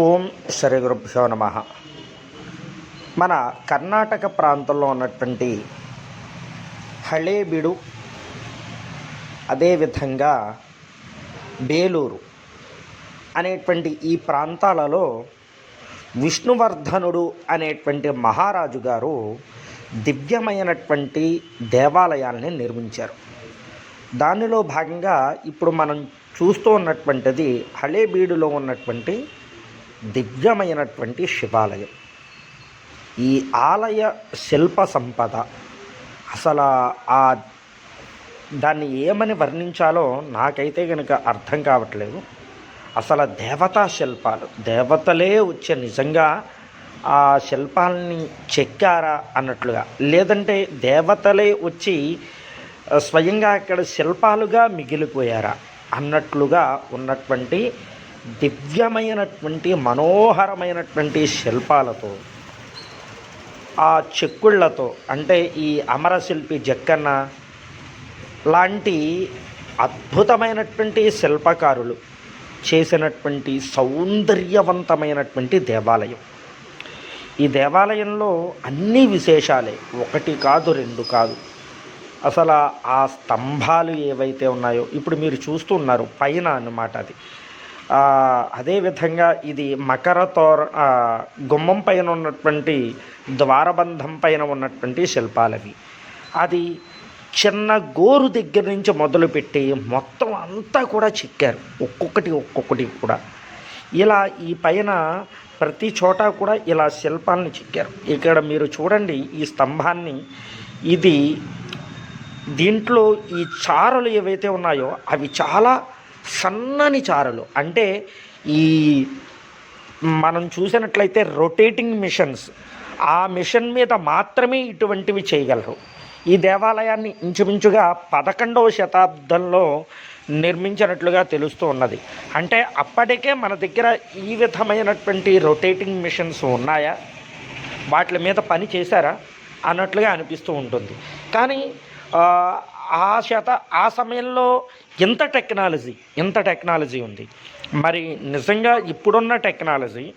ఓం శ్రీ గురుభ్యో నమ. మన కర్ణాటక ప్రాంతంలో ఉన్నటువంటి హళేబిడు అదేవిధంగా బేలూరు అనేటువంటి ఈ ప్రాంతాలలో విష్ణువర్ధనుడు అనేటువంటి మహారాజు గారు దివ్యమైనటువంటి దేవాలయాల్ని నిర్మించారు. దానిలో భాగంగా ఇప్పుడు మనం చూస్తూ ఉన్నటువంటిది హళేబీడులో ఉన్నటువంటి దివ్యమైనటువంటి శివాలయం. ఈ ఆలయ శిల్ప సంపద అసలు ఆ దాన్ని ఏమని వర్ణించాలో నాకైతే కనుక అర్థం కావట్లేదు. అసలు దేవతా శిల్పాలు దేవతలే వచ్చే నిజంగా ఆ శిల్పాలని చెక్కారా అన్నట్లుగా. లేదంటే దేవతలే వచ్చి స్వయంగా అక్కడ శిల్పాలుగా మిగిలిపోయారా అన్నట్లుగా ఉన్నటువంటి దివ్యమైనటువంటి మనోహరమైనటువంటి శిల్పాలతో ఆ చెక్కుళ్ళతో అంటే ఈ అమరశిల్పి జక్కన్న లాంటి అద్భుతమైనటువంటి శిల్పకారులు చేసినటువంటి సౌందర్యవంతమైనటువంటి దేవాలయం. ఈ దేవాలయంలో అన్ని విశేషాలే. ఒకటి కాదు రెండు కాదు. అసలు ఆ స్తంభాలు ఏవైతే ఉన్నాయో ఇప్పుడు మీరు చూస్తున్నారు పైన అన్నమాట అది. అదేవిధంగా ఇది మకర తోర గుమ్మం పైన ఉన్నటువంటి ద్వారబంధం పైన ఉన్నటువంటి శిల్పాలవి. అది చిన్న గోరు దగ్గర నుంచి మొదలుపెట్టి మొత్తం అంతా కూడా చిక్కారు. ఒక్కొక్కటి ఒక్కొక్కటి కూడా. ఇలా ఈ పైన ప్రతి చోట కూడా ఇలా శిల్పాలను చెక్కారు. ఇక్కడ మీరు చూడండి ఈ స్తంభాన్ని. ఇది దీంట్లో ఈ చారలు ఏవైతే ఉన్నాయో అవి చాలా సన్నని చారలు. అంటే ఈ మనం చూసినట్లయితే రొటేటింగ్ మిషన్స్ ఆ మిషన్ మీద మాత్రమే ఇటువంటివి చేయగలరు. ఈ దేవాలయాన్ని ఇంచుమించుగా పదకొండవ శతాబ్దంలో నిర్మించినట్లుగా తెలుస్తూ ఉన్నది. అంటే అప్పటికే మన దగ్గర ఈ విధమైనటువంటి రొటేటింగ్ మిషన్స్ ఉన్నాయా? వాటి మీద పని చేశారా? అన్నట్లుగా అనిపిస్తూ ఉంటుంది. కానీ ఆ, ఆ శత ఆ సమయంలో ఎంత టెక్నాలజీ ఎంత టెక్నాలజీ ఉంది. మరి నిజంగా ఇప్పుడున్న టెక్నాలజీ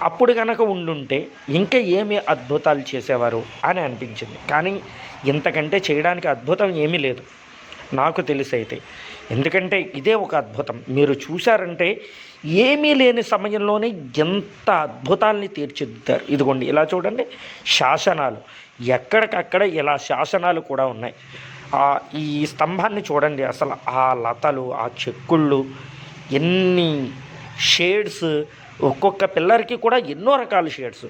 అప్పుడు కనుక ఉండుంటే ఇంకా ఏమి అద్భుతాలు చేసేవారు అని అనిపించింది. కానీ ఇంతకంటే చేయడానికి అద్భుతం ఏమీ లేదు. నాకు తెలిసైతే. ఎందుకంటే ఇదే ఒక అద్భుతం. మీరు చూశారంటే ఏమీ లేని సమయంలోనే ఎంత అద్భుతాల్ని తీర్చిదిద్దారు. ఇదిగోండి ఇలా చూడండి. శాసనాలు. ఎక్కడికక్కడ ఇలా శాసనాలు కూడా ఉన్నాయి. ఈ స్తంభాన్ని చూడండి అసలు ఆ లతలు ఆ చెక్కుళ్ళు ఎన్ని షేడ్స్. ఒక్కొక్క పిల్లర్కి కూడా ఎన్నో రకాల షేడ్స్.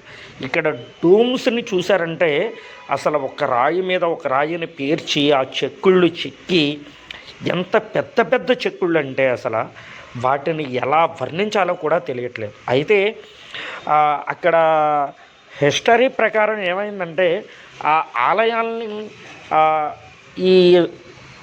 ఇక్కడ డూమ్స్ని చూశారంటే అసలు ఒక రాయి మీద ఒక రాయిని పేర్చి ఆ చెక్కుళ్ళు చెక్కి ఎంత పెద్ద పెద్ద చెక్కుళ్ళు అంటే అసలు వాటిని ఎలా వర్ణించాలో కూడా తెలియట్లేదు. అయితే అక్కడ హిస్టరీ ప్రకారం ఏమైందంటే ఆ ఆలయాల్ని ఈ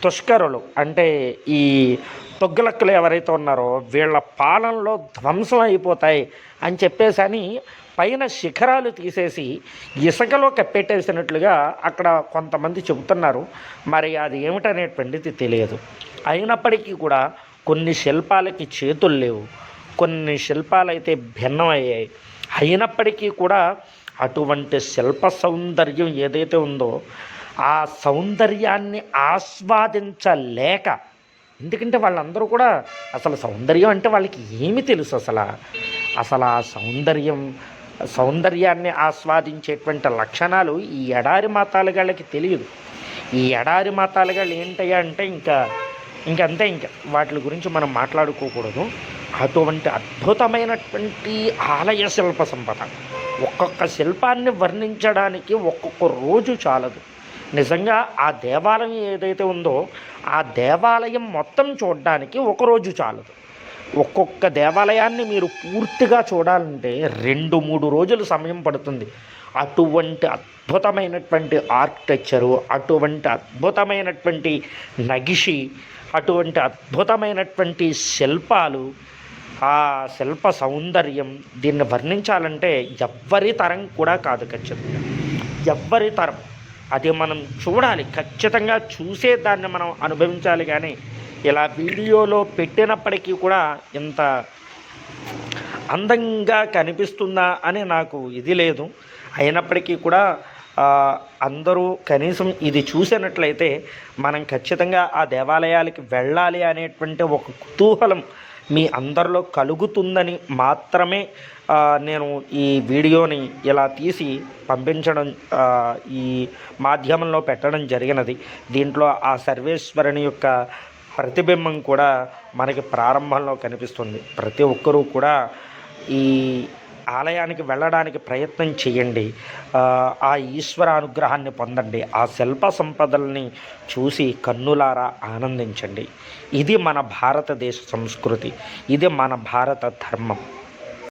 తుష్కరులు అంటే ఈ తొగ్గులక్కలు ఎవరైతే ఉన్నారో వీళ్ళ పాలనలో ధ్వంసం అయిపోతాయి అని చెప్పేసి అని పైన శిఖరాలు తీసేసి ఇసుకలో కప్పెట్టేసినట్లుగా అక్కడ కొంతమంది చెబుతున్నారు. మరి అది ఏమిటనేటువంటిది తెలియదు. అయినప్పటికీ కూడా కొన్ని శిల్పాలకి చేతులు లేవు. కొన్ని శిల్పాలు అయితే భిన్నమయ్యాయి. అయినప్పటికీ కూడా అటువంటి శిల్ప సౌందర్యం ఏదైతే ఉందో ఆ సౌందర్యాన్ని ఆస్వాదించలేక ఎందుకంటే వాళ్ళందరూ కూడా అసలు సౌందర్యం అంటే వాళ్ళకి ఏమి తెలుసు అసలు? అసలు ఆ సౌందర్యం సౌందర్యాన్ని ఆస్వాదించేటువంటి లక్షణాలు ఈ ఎడారి మతాలుగాళ్ళకి తెలియదు. ఈ ఎడారి మతాలుగాళ్ళు ఏంటయ్యా అంటే ఇంకా ఇంకంతే ఇంకా. వాటి గురించి మనం మాట్లాడుకోకూడదు. అటువంటి అద్భుతమైనటువంటి ఆలయ శిల్ప సంపద. ఒక్కొక్క శిల్పాన్ని వర్ణించడానికి ఒక్కొక్క రోజు చాలదు. నిజంగా ఆ దేవాలయం ఏదైతే ఉందో ఆ దేవాలయం మొత్తం చూడడానికి ఒకరోజు చాలదు. ఒక్కొక్క దేవాలయాన్ని మీరు పూర్తిగా చూడాలంటే రెండు మూడు రోజులు సమయం పడుతుంది. అటువంటి అద్భుతమైనటువంటి ఆర్కిటెక్చరు అటువంటి అద్భుతమైనటువంటి నగిషి అటువంటి అద్భుతమైనటువంటి శిల్పాలు ఆ శిల్ప సౌందర్యం దీన్ని వర్ణించాలంటే ఎవ్వరి తరం కూడా కాదు ఖచ్చితంగా. ఎవ్వరి తరం. అది మనం చూడాలి. ఖచ్చితంగా చూసే దాన్ని మనం అనుభవించాలి కానీ ఇలా వీడియోలో పెట్టినప్పటికీ కూడా ఇంత అందంగా కనిపిస్తుందా అని నాకు ఇది లేదు. అయినప్పటికీ కూడా అందరూ కనీసం ఇది చూసినట్లయితే మనం ఖచ్చితంగా ఆ దేవాలయాలకి వెళ్ళాలి అనేటువంటి ఒక కుతూహలం మీ అందరిలో కలుగుతుందని మాత్రమే నేను ఈ వీడియోని ఇలా తీసి పంపించడం ఈ మాధ్యమంలో పెట్టడం జరిగినది. దీంట్లో ఆ సర్వేశ్వరుని యొక్క ప్రతిబింబం కూడా మనకి ప్రారంభంలో కనిపిస్తుంది. ప్రతి ఒక్కరూ కూడా ఈ ఆలయానికి వెళ్ళడానికి ప్రయత్నం చేయండి. ఆ, ఈశ్వర అనుగ్రహాన్ని పొందండి. ఆ శిల్ప సంపదల్ని చూసి కన్నులారా ఆనందించండి. ఇది మన భారతదేశ సంస్కృతి. ఇది మన భారత ధర్మం.